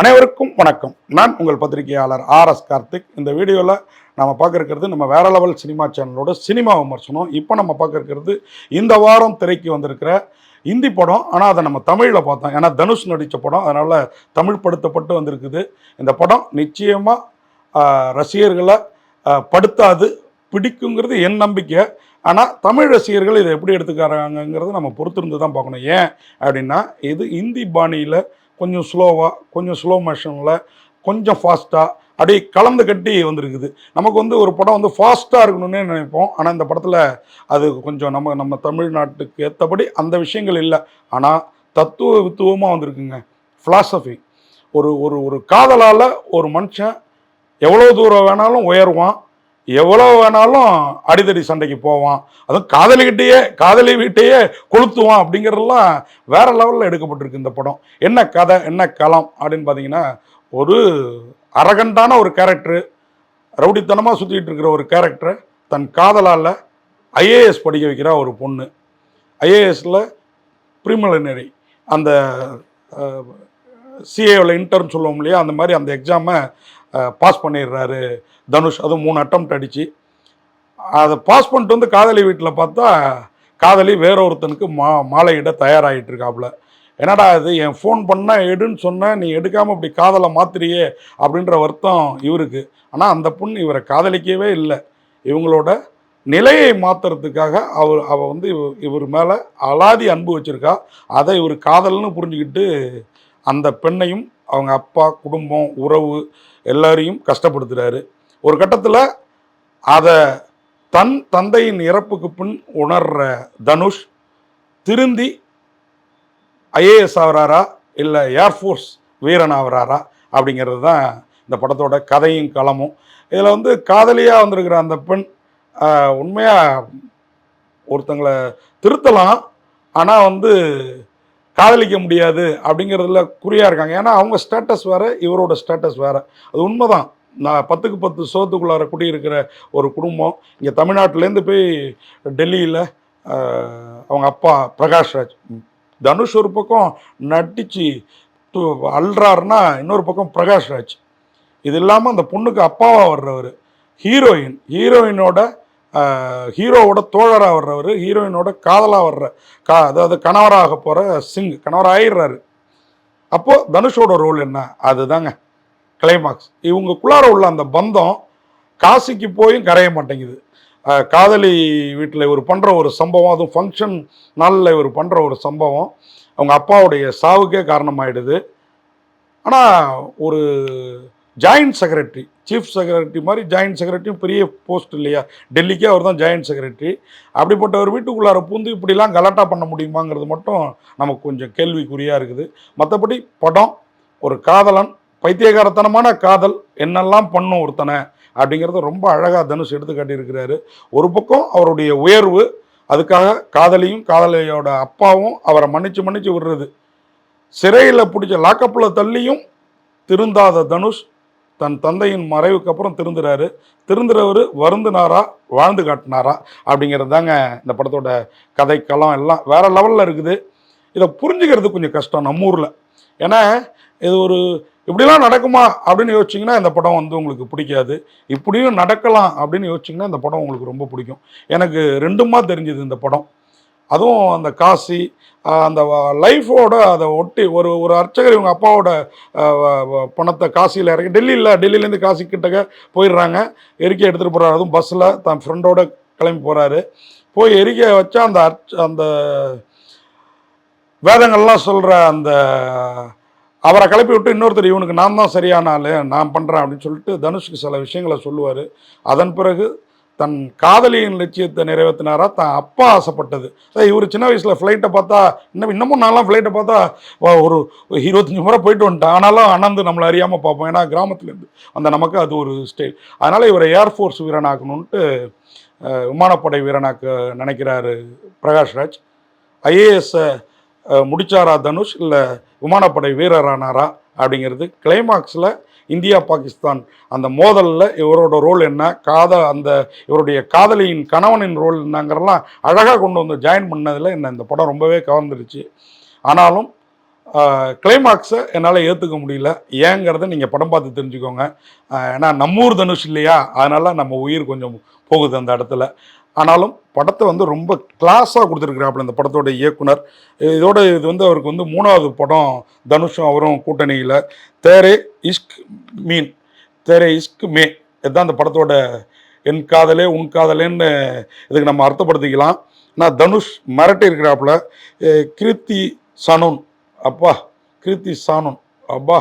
அனைவருக்கும் வணக்கம். நான் உங்கள் பத்திரிகையாளர் ஆர் எஸ் கார்த்திக். இந்த வீடியோவில் நம்ம பார்க்க நம்ம வேற லெவல் சினிமா சேனலோட சினிமா விமர்சனம். இப்போ நம்ம பார்க்க இந்த வாரம் திரைக்கு வந்திருக்கிற இந்தி படம். ஆனால் அதை நம்ம தமிழில் பார்த்தோம். ஏன்னா தனுஷ் நடித்த படம். அதனால் தமிழ் படுத்தப்பட்டு வந்திருக்குது. இந்த படம் நிச்சயமாக ரசிகர்களை படுத்தாது பிடிக்குங்கிறது என் நம்பிக்கை. ஆனால் தமிழ் ரசிகர்கள் இதை எப்படி எடுத்துக்கிறாங்கங்கிறத நம்ம பொறுத்திருந்து தான் பார்க்கணும். ஏன் அப்படின்னா இது இந்தி பாணியில் கொஞ்சம் ஸ்லோவாக கொஞ்சம் ஸ்லோ மோஷனில் கொஞ்சம் ஃபாஸ்ட்டாக அப்படியே கலந்து கட்டி வந்திருக்குது. நமக்கு வந்து ஒரு படம் வந்து ஃபாஸ்ட்டாக இருக்கணும்னு நினைப்போம். ஆனால் இந்த படத்தில் அது கொஞ்சம் நம்ம நம்ம தமிழ்நாட்டுக்கு ஏற்றபடி அந்த விஷயங்கள் இல்லை. ஆனால் தத்துவ வித்துவமாக வந்திருக்குங்க. ஃபிலாசபி ஒரு ஒரு ஒரு காதலால் ஒரு மனுஷன் எவ்வளோ தூரம் வேணாலும் உயருவான். எவ்வளோ வேணாலும் அடிதடி சண்டைக்கு போவான். அதுவும் காதலிக்கிட்டேயே காதலி வீட்டையே கொளுத்துவான் அப்படிங்கிறதெல்லாம் வேற லெவலில் எடுக்கப்பட்டிருக்கு இந்த படம். என்ன கதை என்ன களம் அப்படின்னு பார்த்தீங்கன்னா ஒரு அரகண்டான ஒரு கேரக்டரு ரவுடித்தனமாக சுற்றிட்டு இருக்கிற ஒரு கேரக்டரை தன் காதலால் ஐஏஎஸ் படிக்க வைக்கிற ஒரு பொண்ணு. ஐஏஎஸில் ப்ரிமிலினரி அந்த சிஏவில் இன்டர்ன் சொல்லுவோம் இல்லையா? அந்த மாதிரி அந்த எக்ஸாமை பாஸ் பண்ணிடுறாரு தனுஷ். அதுவும் மூணு அட்டம் அடித்து அதை பாஸ் பண்ணிட்டு வந்து காதலி வீட்டில் பார்த்தா காதலி வேற ஒருத்தனுக்கு மா மாலையிட தயாராகிட்டு இருக்காப்புல என்னடா இது என் ஃபோன் பண்ணால் எடுன்னு சொன்னேன் நீ எடுக்காமல் இப்படி காதலை மாத்திரியே அப்படின்ற வருத்தம் இவருக்கு. ஆனால் அந்த பொண்ணு இவரை காதலிக்கவே இல்லை. இவங்களோட நிலையை மாற்றுறதுக்காக அவர் அவள் வந்து இவ- இவர் மேலே அலாதி அன்பு வச்சுருக்கா. அதை இவர் காதல்னு புரிஞ்சுக்கிட்டு அந்த பெண்ணையும் அவங்க அப்பா குடும்பம் உறவு எல்லாரையும் கஷ்டப்படுத்துறாரு. ஒரு கட்டத்தில் அதை தன் தந்தையின் இறப்புக்கு பின் உணர்ற தனுஷ் திருந்தி ஐஏஎஸ் ஆகிறாரா இல்லை ஏர்ஃபோர்ஸ் வீரன் ஆகிறாரா அப்படிங்கிறது தான் இந்த படத்தோட கதையும் களமும். இதில் வந்து காதலியாக வந்திருக்கிற அந்த பெண் உண்மையாக ஒருத்தங்களை திருத்தலாம். ஆனால் வந்து காதலிக்க முடியாது அப்படிங்கிறதுல குறியாக இருக்காங்க. ஏன்னா அவங்க ஸ்டேட்டஸ் வேறு இவரோட ஸ்டேட்டஸ் வேறு. அது உண்மைதான். நான் பத்துக்கு பத்து சோத்துக்குள்ளார குடியிருக்கிற ஒரு குடும்பம். இங்கே தமிழ்நாட்டிலேருந்து போய் டெல்லியில் அவங்க அப்பா பிரகாஷ்ராஜ் தனுஷ் ஒரு பக்கம் நடித்து து- அல்றாருன்னா இன்னொரு பக்கம் பிரகாஷ்ராஜ் இது இல்லாமல் அந்த பொண்ணுக்கு அப்பாவாக வர்றவர் ஹீரோயின். ஹீரோயினோட ஹீரோவோட தோழராக வர்றவர் ஹீரோயினோட காதலாக வர்ற கா அதாவது கணவராக போகிற சிங் கணவர் ஆயிடுறாரு அப்போது தனுஷோட ரோல் என்ன? அதுதாங்க கிளைமாக்ஸ் இவங்களுக்குள்ளார உள்ள அந்த பந்தம் காசிக்கு போயும் கரைய மாட்டேங்குது. காதலி வீட்டில் இவர் பண்ணுற ஒரு சம்பவம் அதுவும் ஃபங்க்ஷன் நாளில் இவர் பண்ணுற ஒரு சம்பவம் அவங்க அப்பாவுடைய சாவுக்கே காரணமாயிடுது. ஆனால் ஒரு ஜாயிண்ட் செக்ரட்டரி சீஃப் செக்ரட்டரி மாதிரி ஜாயின்ட் செக்ரட்டரியும் பெரிய போஸ்ட் இல்லையா? டெல்லிக்கே அவர் தான் ஜாயின்ட் செக்ரட்டரி அப்படிப்பட்ட ஒரு வீட்டுக்குள்ளார பூந்து இப்படிலாம் கலாட்டா பண்ண முடியுமாங்கிறது மட்டும் நமக்கு கொஞ்சம் கேள்விக்குறியாக இருக்குது. மற்றபடி படம் ஒரு காதலன் பைத்தியகாரத்தனமான காதல் என்னெல்லாம் பண்ணும் ஒருத்தனை அப்படிங்கிறத ரொம்ப அழகாக தனுஷ் எடுத்து காட்டியிருக்கிறாரு. ஒரு பக்கம் அவருடைய உயர்வு அதுக்காக காதலியும் காதலியோட அப்பாவும் அவரை மன்னிச்சு மன்னிச்சு விடுறது. சிறையில் பிடிச்ச லாக்கப்பில் தள்ளியும் திருந்தாத தனுஷ் தன் தந்தையின் மறைவுக்கு அப்புறம் திருந்துறாரு. திருந்துறவர் வருந்தினாரா வாழ்ந்து காட்டினாரா அப்படிங்கிறது தாங்க இந்த படத்தோட கதை களம் எல்லாம் வேற லெவலில் இருக்குது. இதை புரிஞ்சுக்கிறது கொஞ்சம் கஷ்டம் நம்ம ஊரில். ஏன்னா இது ஒரு இப்படிலாம் நடக்குமா அப்படின்னு யோசிச்சிங்கன்னா இந்த படம் வந்து உங்களுக்கு பிடிக்காது. இப்படியும் நடக்கலாம் அப்படின்னு யோசிச்சிங்கன்னா இந்த படம் உங்களுக்கு ரொம்ப பிடிக்கும். எனக்கு ரெண்டுமா தெரிஞ்சுது இந்த படம். அதுவும் அந்த காசி அந்த லைஃபோட அதை ஒட்டி ஒரு ஒரு அர்ச்சகர் இவங்க அப்பாவோட பணத்தை காசியில் இறக்கி டெல்லியில் டெல்லியிலேருந்து காசி கிட்டக்க போயிடுறாங்க. எரிக்கை எடுத்துகிட்டு போகிறாரு அதுவும் பஸ்ஸில் தன் ஃப்ரெண்டோட கிளம்பி போகிறாரு போய் எரிக்க வச்சா அந்த அர்ச்ச அந்த வேதங்கள்லாம் சொல்கிற அந்த அவரை கிளப்பி விட்டு இன்னொருத்தர் இவனுக்கு நான் தான் சரியான ஆள் நான் பண்ணுறேன் அப்படின்னு சொல்லிட்டு தனுஷ்க்கு சில விஷயங்களை சொல்லுவார். அதன் பிறகு தன் காதலியின் லட்சியத்தை நிறைவேற்றினாரா? தான் அப்பா ஆசைப்பட்டது. இவர் சின்ன வயசில் ஃப்ளைட்டை பார்த்தா இன்னும் இன்னமும் நான்லாம் ஃப்ளைட்டை பார்த்தா வா, ஒரு இருபத்தஞ்சி முறை போயிட்டு வந்துட்டேன். ஆனாலும் அனந்து நம்மளை அறியாமல் பார்ப்போம் ஏன்னா கிராமத்துலேருந்து அந்த நமக்கு அது ஒரு ஸ்டைல் அதனால் இவரை ஏர்ஃபோர்ஸ் வீரனாக்கணுன்ட்டு விமானப்படை வீரனாக்க நினைக்கிறாரு பிரகாஷ்ராஜ் ஐஏஎஸ்ஸை முடிச்சாரா தனுஷ்? இல்லை விமானப்படை வீரரானாரா? அப்படிங்கிறது கிளைமாக்ஸில் இந்தியா பாகிஸ்தான் அந்த மோதலில் இவரோட ரோல் என்ன? காத அந்த இவருடைய காதலியின் கணவனின் ரோல் என்னங்கிறலாம் அழகாக கொண்டு வந்து ஜாயின் பண்ணதில் என்ன இந்த படம் ரொம்பவே கவர்ந்துருச்சு. ஆனாலும் கிளைமாக்ஸை என்னால் ஏற்றுக்க முடியல. ஏங்கிறத நீங்கள் படம் பார்த்து தெரிஞ்சுக்கோங்க. ஏன்னா நம்மூர் தனுஷ் இல்லையா? அதனால் நம்ம உயிர் கொஞ்சம் போகுது அந்த இடத்துல. ஆனாலும் படத்தை வந்து ரொம்ப கிளாஸாக கொடுத்துருக்குறாப்புல இந்த படத்தோட இயக்குனர். இதோட இது வந்து அவருக்கு வந்து மூணாவது படம் தனுஷும் அவரும் கூட்டணியில். தேரே இஷ்க் மீன். தேரே இஷ்க் மே. இதுதான் அந்த படத்தோட என் காதலே உன் காதலேன்னு இதுக்கு நம்ம அர்த்தப்படுத்திக்கலாம். நான் தனுஷ் மிரட்டி இருக்கிறாப்புல கிருத்தி சனுன். அப்பா கிருத்தி சானுன். அப்பா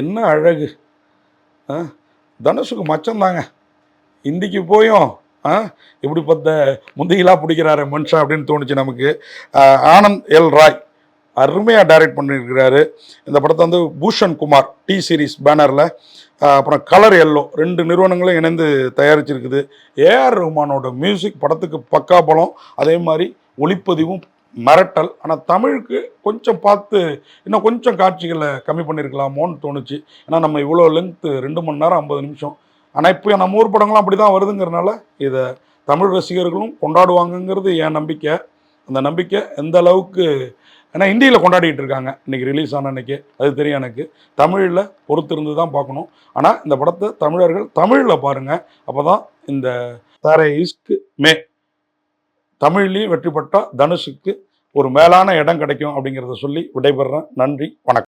என்ன அழகு. ஆ தனுஷுக்கு மச்சம் தாங்க இந்திக்கு போயும் ஆ? இப்படி பார்த்த முந்தையிலாக பிடிக்கிறாரு மனுஷன் அப்படின்னு தோணுச்சு நமக்கு. ஆனந்த் எல் ராய் அருமையாக டைரக்ட் பண்ணியிருக்கிறாரு. இந்த படத்தை வந்து பூஷன் குமார் டி சீரிஸ் பேனரில் அப்புறம் கலர் எல்லோ ரெண்டு நிறுவனங்களும் இணைந்து தயாரிச்சிருக்குது. ஏஆர் ரஹ்மானோட மியூசிக் படத்துக்கு பக்கா பலம் அதே மாதிரி ஒளிப்பதிவும் மிரட்டல். ஆனால் தமிழுக்கு கொஞ்சம் பார்த்து இன்னும் கொஞ்சம் காட்சிகளை கம்மி பண்ணியிருக்கலாமோன்னு தோணுச்சு. ஏன்னா நம்ம இவ்வளோ லென்த்து ரெண்டு மணி நேரம் ஐம்பது நிமிஷம் ஆனால் இப்போ நம்ம ஊர் படங்களும் அப்படி தான் வருதுங்கிறனால இதை தமிழ் ரசிகர்களும் கொண்டாடுவாங்கங்கிறது என் நம்பிக்கை. அந்த நம்பிக்கை எந்த அளவுக்கு ஏன்னா ஹிந்தியில் கொண்டாடிட்டு இருக்காங்க. இன்றைக்கி ரிலீஸ் ஆன அன்றைக்கி அது தெரியும் எனக்கு. தமிழில் பொறுத்திருந்து தான் பார்க்கணும். ஆனால் இந்த படத்தை தமிழர்கள் தமிழில் பாருங்கள் அப்போ தான் இந்த தாரை இஸ்க்கு மே தமிழ்லேயும் வெற்றி பெற்றால் தனுஷுக்கு ஒரு மேலான இடம் கிடைக்கும் அப்படிங்கிறத சொல்லி விடைபெறேன் நன்றி. வணக்கம்.